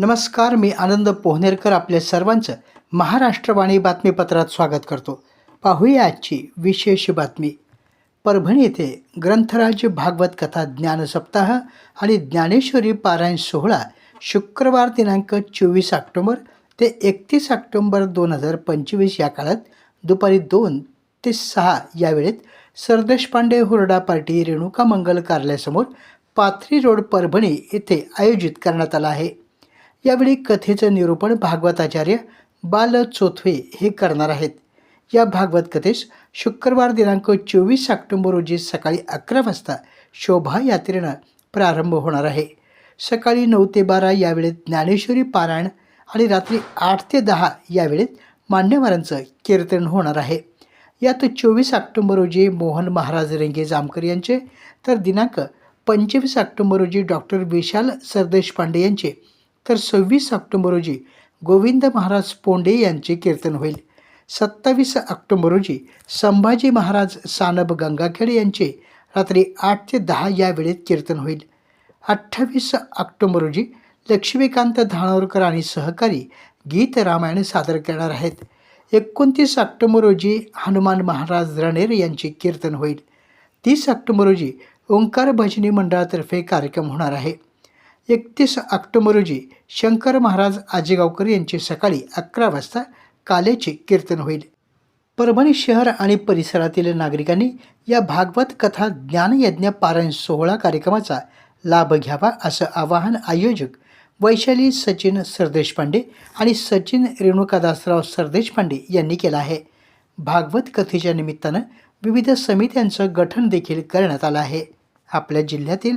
नमस्कार मी आनंद पोहनेरकर आपल्या सर्वांचं महाराष्ट्रवाणी बातमीपत्रात स्वागत करतो. पाहूया आजची विशेष बातमी. परभणी येथे ग्रंथराज भागवत कथा ज्ञानसप्ताह आणि ज्ञानेश्वरी पारायण सोहळा शुक्रवार दिनांक चोवीस ऑक्टोबर ते एकतीस ऑक्टोंबर दोन हजार पंचवीस या काळात दुपारी दोन ते सहा या वेळेत सरदेशपांडे हुरडा पार्टी रेणुका मंगल कार्यालयासमोर पाथरी रोड परभणी येथे आयोजित करण्यात आला आहे. यावेळी कथेचं निरूपण भागवताचार्य बाल चोथवे हे करणार आहेत. या भागवत कथेस शुक्रवार दिनांक चोवीस ऑक्टोंबर रोजी सकाळी अकरा वाजता शोभायात्रेनं प्रारंभ होणार आहे. सकाळी नऊ ते बारा या वेळेत ज्ञानेश्वरी पारायण आणि रात्री आठ ते दहा या वेळेत मान्यवरांचं कीर्तन होणार आहे. यात चोवीस ऑक्टोंबर रोजी मोहन महाराज रेंगे जामकर यांचे तर दिनांक पंचवीस ऑक्टोंबर रोजी डॉक्टर विशाल सरदेश पांडे यांचे तर सव्वीस ऑक्टोंबर रोजी गोविंद महाराज पोंडे यांचे कीर्तन होईल. सत्तावीस ऑक्टोंबर रोजी संभाजी महाराज सानब गंगाखेड यांचे रात्री आठ ते दहा या वेळेत कीर्तन होईल. अठ्ठावीस ऑक्टोबर रोजी लक्ष्मीकांत धानोरकर आणि सहकारी गीत रामायण सादर करणार आहेत. एकोणतीस ऑक्टोंबर रोजी हनुमान महाराज रणेर यांचे कीर्तन होईल. तीस ऑक्टोंबर रोजी ओंकार भजनी मंडळातर्फे कार्यक्रम होणार आहे. एकतीस ऑक्टोबर रोजी शंकर महाराज आजेगावकर यांचे सकाळी अकरा वाजता कालेचे कीर्तन होईल. परभणी शहर आणि परिसरातील नागरिकांनी या भागवत कथा ज्ञानयज्ञ पारायण सोहळा कार्यक्रमाचा लाभ घ्यावा असं आवाहन आयोजक वैशाली सचिन सरदेशपांडे आणि सचिन रेणुकादासराव सरदेशपांडे यांनी केलं आहे. भागवत कथेच्या निमित्तानं विविध समित्यांचं गठन देखील करण्यात आलं आहे. आपल्या जिल्ह्यातील